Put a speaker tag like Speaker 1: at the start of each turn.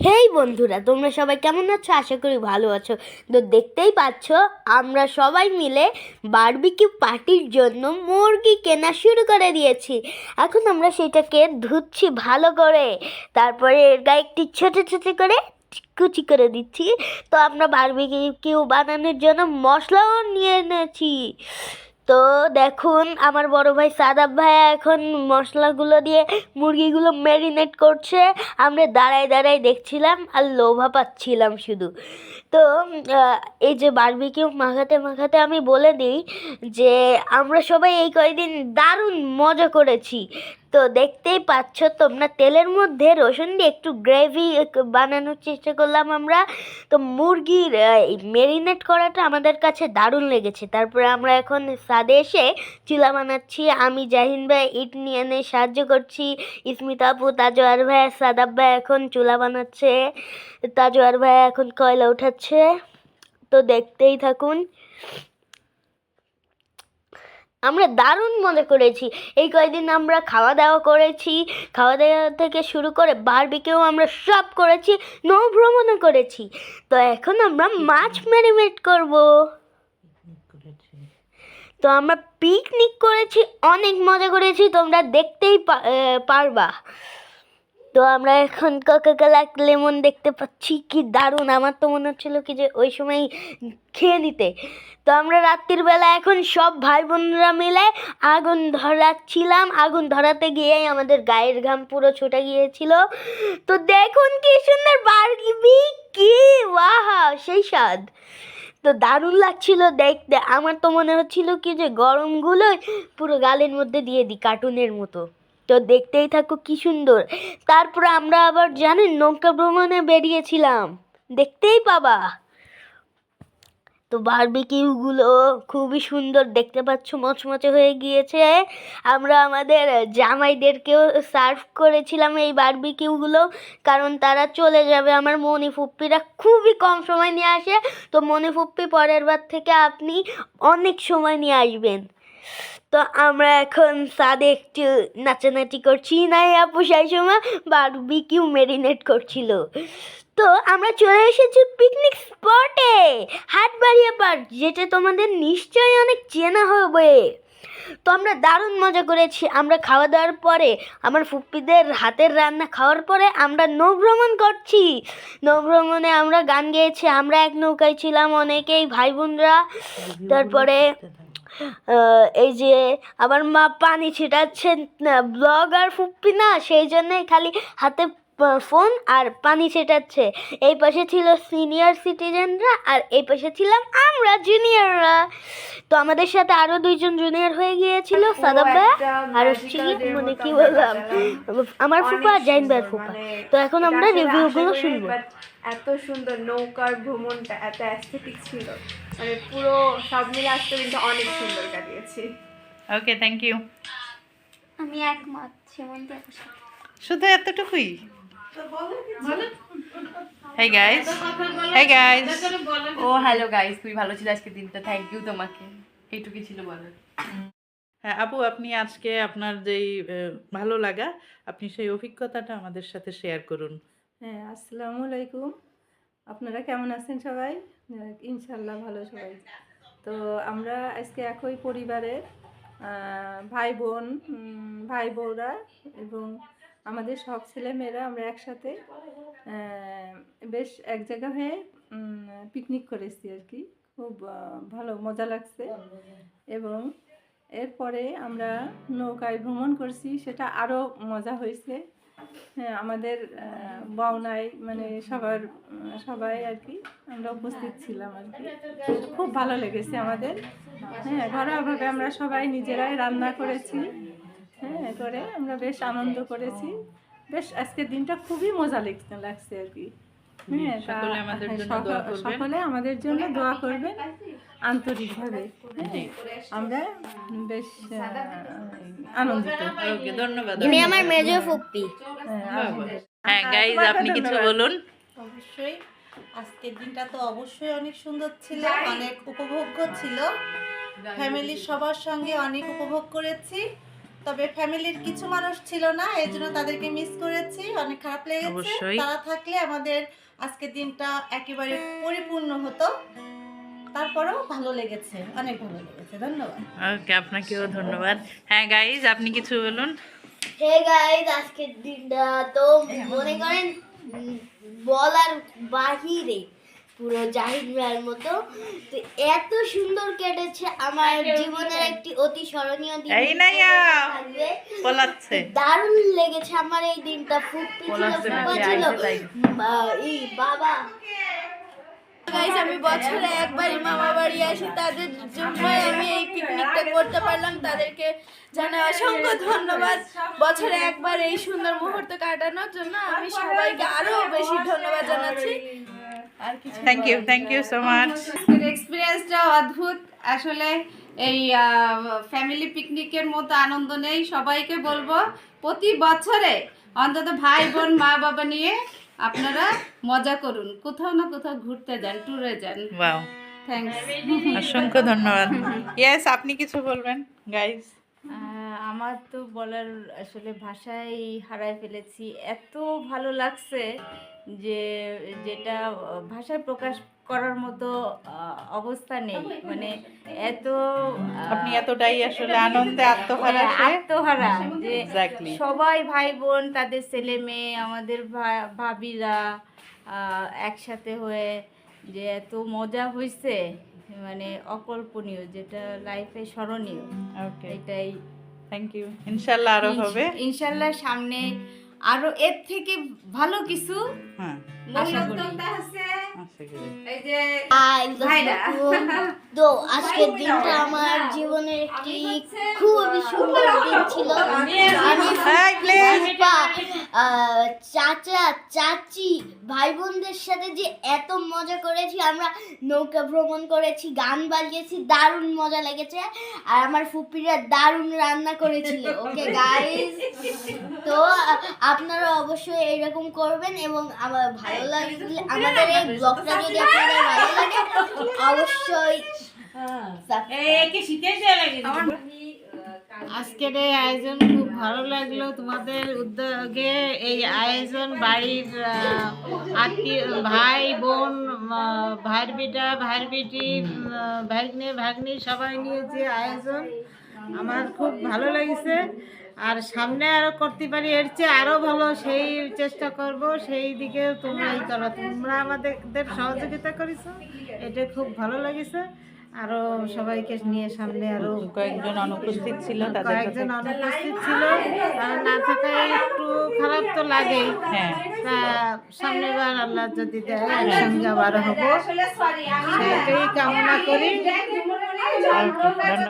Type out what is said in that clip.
Speaker 1: হেই বন্ধুরা, তোমরা সবাই কেমন আছো? আশা করি ভালো আছো। তো দেখতেই পাচ্ছ, আমরা সবাই মিলে বারবিকিউ পার্টির জন্য মুরগি কেনা শুরু করে দিয়েছি। এখন আমরা সেটাকে ধুচ্ছি ভালো করে। তারপরে এর গায়ে একটি ছোটো ছোটো করে কুচি করে দিচ্ছি। তো আমরা বারবিকিউ বানানোর জন্য মশলাও নিয়ে এনেছি। তো দেখুন, আমার বড় ভাই সাদাব ভাই এখন মশলাগুলো দিয়ে মুরগিগুলো ম্যারিনেট করছে। আমরা দাঁড়ায় দাঁড়ায় দেখছিলাম আর লোভা পাচ্ছিলাম শুধু। তো এই যে বারবিকিউ মাখাতে মাখাতে আমি বলে দিই যে, আমরা সবাই এই কয়েকদিন দারুণ মজা করেছি। তো দেখতেই পাচ্ছ তোমরা তেলের মধ্যে রসুন দিয়ে একটু গ্রেভি বানানোর চেষ্টা করলাম আমরা। তো মুরগির মেরিনেট করাটা আমাদের কাছে দারুণ লেগেছে। তারপরে আমরা এখন সাদে এসে চিলা বানাচ্ছি। আমি, জাহিন ভাই, ইট নিয়ে এনে সাহায্য করছি। ইসমিতা আপু তাজোয়ার ভাই, সাদাব ভাই এখন চুলা বানাচ্ছে। তাজোয়ার ভাই এখন কয়লা উঠাচ্ছে। তো দেখতেই থাকুন। আমরা দারুণ মজা করেছি। এই কয়েকদিন আমরা খাওয়া দাওয়া করেছি। খাওয়া দাওয়া থেকে শুরু করে বারবিকেও আমরা সব করেছি, নৌ ভ্রমণও করেছি। তো এখন আমরা মাছ ম্যারিনেট করব। তো আমরা পিকনিক করেছি, অনেক মজা করেছি, তোমরা দেখতেই পারবা। তো আমরা এখন কোকাকোলা লেমন দেখতে পাচ্ছি। কি দারুণ! আমার তো মনে হচ্ছিল কি যে ওই সময় খেয়ে নিতে। তো আমরা রাত্রির বেলা এখন সব ভাই বোনরা মিলে আগুন ধরাচ্ছিলাম। আগুন ধরাতে গিয়েই আমাদের গায়ের ঘাম পুরো ছুটে গিয়েছিল। তো দেখুন কি সুন্দর বারবি কি! ওয়াহ, সেই স্বাদ। তো দারুণ লাগছিল দেখতে। আমার তো মনে হচ্ছিল কি যে গরমগুলো পুরো গালের মধ্যে দিয়ে দিই কার্টুনের মতো। তো দেখতেই থাকো কি সুন্দর। তারপরে আমরা আবার জানেন নৌকা ভ্রমণে বেরিয়েছিলাম। দেখতেই পাবা। তো বারবিকিউগুলো খুবই সুন্দর দেখতে পাচ্ছ, মচমচে হয়ে গিয়েছে। আমরা আমাদের জামাইদেরকেও সার্ভ করেছিলাম এই বারবিকিউগুলো কারণ তারা চলে যাবে। আমার মনি ফুপ্পিরা খুবই কম সময় নিয়ে আসে। তো মনি ফুপ্পি পরের বার থেকে আপনি অনেক সময় নিয়ে আসবেন। তো আমরা এখন সাদে একটু নাচানাচি করছি। নাই আপু সেই সময় বারবিকিউ মেরিনেট করছিল। তো আমরা চলে এসেছি পিকনিক স্পটে হাটবাড়িয়া পার্ক যেটা তোমাদের নিশ্চয়ই অনেক চেনা হবে। তো আমরা দারুণ মজা করেছি। আমরা খাওয়া দাওয়ার পরে আমার ফুপ্পিদের হাতের রান্না খাওয়ার পরে আমরা নৌভ্রমণ করছি। নৌভ্রমণে আমরা গান গেয়েছি। আমরা এক নৌকায় ছিলাম অনেকেই ভাই বোনরা। তারপরে এই যে আমার মা পানি ছিটাচ্ছেন ব্লগার ফুপ্পি না সেই জন্যই খালি হাতে ফোন আর পানি ছিটাচ্ছে। এই পাশে ছিল সিনিয়র সিটিজেনরা আর এই পাশে ছিলাম আমরা জুনিয়ররা তো আমাদের সাথে আরও দুইজন জুনিয়র হয়ে গিয়েছিল সাদাব্বা আর হচ্ছে কি মানে কি বললাম? আমার ফুপা আর জাইন ভাইয়ের ফুপা। তো এখন আমরা রিভিউগুলো শুনব।
Speaker 2: এত সুন্দর নৌকার ভ্রমণটা এত অ্যাস্থেটিক ছিল। মানে পুরো সব মিলে আসতে কিন্তু অনেক সুন্দর কাটিয়েছি।
Speaker 3: ওকে থ্যাংক ইউ
Speaker 1: আমি একমত সেমন্ত
Speaker 3: শুধু এতটুকুই? Hey guys hey guys
Speaker 4: oh hello guys খুবই ভালো ছিল আজকে দিনটা। থ্যাংক ইউ তোমাকে। এইটুকুই ছিল বলার।
Speaker 3: হ্যাঁ আপু আপনি আজকে আপনার যেই ভালো লাগা আপনি সেই অভিজ্ঞতাটা আমাদের সাথে শেয়ার করুন।
Speaker 5: হ্যাঁ আসসালামু আলাইকুম। আপনারা কেমন আছেন সবাই? ইনশাল্লাহ ভালো সবাই। তো আমরা আজকে একই পরিবারের ভাই বোন ভাই বউরা এবং আমাদের সব ছেলে মেয়েরা আমরা একসাথে বেশ এক জায়গা হয়ে পিকনিক করেছি আর কি। খুব ভালো, মজা লাগছে। এবং এরপরে আমরা নৌকায় ভ্রমণ করছি, সেটা আরও মজা হয়েছে। হ্যাঁ আমাদের আহ, বাউনায় মানে সবার সবাই আর কি আমরা উপস্থিত ছিলাম আর কি। খুব ভালো লেগেছে আমাদের। হ্যাঁ ঘরোয়াভাবে আমরা সবাই নিজেরাই রান্না করেছি। হ্যাঁ করে আমরা বেশ আনন্দ করেছি। বেশ আজকের দিনটা খুবই মজা লেগ- লাগছে আর কি। হ্যাঁ তা-
Speaker 3: সকলে আমাদের
Speaker 5: হ্যাঁ,
Speaker 3: জন্য দোয়া করবেন।
Speaker 5: আন্তরিকভাবে হ্যাঁ আমরা বেশ আনন্দিত।
Speaker 3: ওকে ধন্যবাদ।
Speaker 1: ইনি আমার মেজো ফুপ্পি
Speaker 5: হ্যাঁ, আলহামদুলিল্লাহ।
Speaker 3: হ্যাঁ গাইস আপনি কিছু বলুন।
Speaker 6: অবশ্যই। আজকের দিনটা তো অবশ্যই অনেক সুন্দর ছিল অনেক উপভোগ্য ছিল। ফ্যামিলির সবার সঙ্গে অনেক উপভোগ করেছি। তবে ফ্যামিলির কিছু মানুষ ছিল না এই জন্য তাদেরকে মিস করেছি। অনেক খারাপ লেগেছে। তারা থাকলে আমাদের আজকের দিনটা একেবারে পরিপূর্ণ হতো। তারপরেও ভালো লেগেছে অনেক ভালো লেগেছে ধন্যবাদ।
Speaker 3: ওকে আপনাকেও ধন্যবাদ। হ্যাঁ গাইজ আপনি কিছু বলুন?
Speaker 1: হে গাইজ আজকের দিনটা তো মনে করেন বলার বাহিরে পুরো জাহিদ ভাইয়ের মতো। তো এত সুন্দর কেটেছে আমার জীবনের একটি অতি স্মরণীয় দিন।
Speaker 3: এই পলাচ্ছে।
Speaker 1: দারুণ লেগেছে আমার এই দিনটা ফুটতে ছিল বাবা।
Speaker 2: গাইস আমি বছরে একবারই মামা বাড়ি আসি তাদের জন্য আমি এই পিকনিকটা করতে পারলাম। তাদেরকে জানাই অসংখ্য ধন্যবাদ। বছরে একবার এই সুন্দর মুহূর্ত কাটানোর জন্য আমি সবাইকে আরও বেশি ধন্যবাদ জানাচ্ছি।
Speaker 3: Thank you thank you so much
Speaker 7: এক্সপিরিয়েন্সটা অদ্ভুত। আসলে এই ফ্যামিলি পিকনিকের মতো আনন্দ নেই। সবাইকে বলব প্রতি বছরে অন্তত ভাই বোন মা বাবা নিয়ে আপনারা মজা করুন। কোথাও না কোথাও ঘুরতে যান ট্যুরে যান।
Speaker 3: ওয়াও
Speaker 7: থ্যাংকস
Speaker 3: অসংখ্য ধন্যবাদ। ইয়েস আপনি কিছু বলবেন
Speaker 5: গাইস আমার তো বলার আসলে ভাষাই হারায় ফেলেছি। এত ভালো লাগছে যে যেটা ভাষায় প্রকাশ করার মতো অবস্থা নেই। মানে এত
Speaker 3: আপনি এতটাই আসলে আনন্দে আত্মহারা
Speaker 5: হ্যাঁ, আত্মহারা যে সবাই ভাই বোন তাদের ছেলে মেয়ে আমাদের ভা- ভাবিরা একসাথে হয়ে যে এত মজা হয়েছে মানে অকল্পনীয় যেটা লাইফে স্মরণীয়। এটাই।
Speaker 3: থ্যাংক ইউ ইনশাল্লাহ আরও হবে।
Speaker 5: ইনশাল্লাহ সামনে আরও এর থেকে ভালো কিছু
Speaker 3: হ্যাঁ।
Speaker 5: আশা করি।
Speaker 1: তো আজকের দিনটা আমার জীবনের একটি খুবই সুন্দর দিন ছিল। আহ, চাচা চাচি ভাই বোনদের সাথে যে এত মজা করেছি আমরা নৌকা ভ্রমণ করেছি গান বাজিয়েছি দারুণ মজা লেগেছে আর আমার ফুপিরা দারুণ রান্না করেছিল ওকে গাইস তো আপনারা অবশ্যই এইরকম করবেন এবং আমার ভালো লাগলে আমাদের এই ব্লগটা যদি আপনাদের ভালো লাগে অবশ্যই
Speaker 8: আজকের এই আয়োজন খুব ভালো লাগল তোমাদের উদ্যোগে। এই আয়োজন বাড়ির আত্মীয় ভাই বোন আহ, ভাইয়ের বেটা ভাইয়ের বেটি ভাগ্নে ভাগ্নি সবাই নিয়ে যে আয়োজন আমার খুব ভালো লেগেছে। আর সামনে আরও করতে পারি এর চেয়ে আরও ভালো সেই চেষ্টা করব। সেই দিকে তোমরাই করো তোমরা আমাদের সহযোগিতা করেছ এটা খুব ভালো লেগেছে। আরও সবাইকে নিয়ে সামনে আরও
Speaker 3: কয়েকজন অনুপস্থিত ছিল
Speaker 8: কয়েকজন অনুপস্থিত ছিল। না থাকায় একটু খারাপ তো লাগেই।
Speaker 3: হ্যাঁ।
Speaker 8: তা সামনেবার আল্লাহ যদি দেয় একসঙ্গে আবার হব। সেটাই কামনা করি।
Speaker 3: ধন্যবাদ।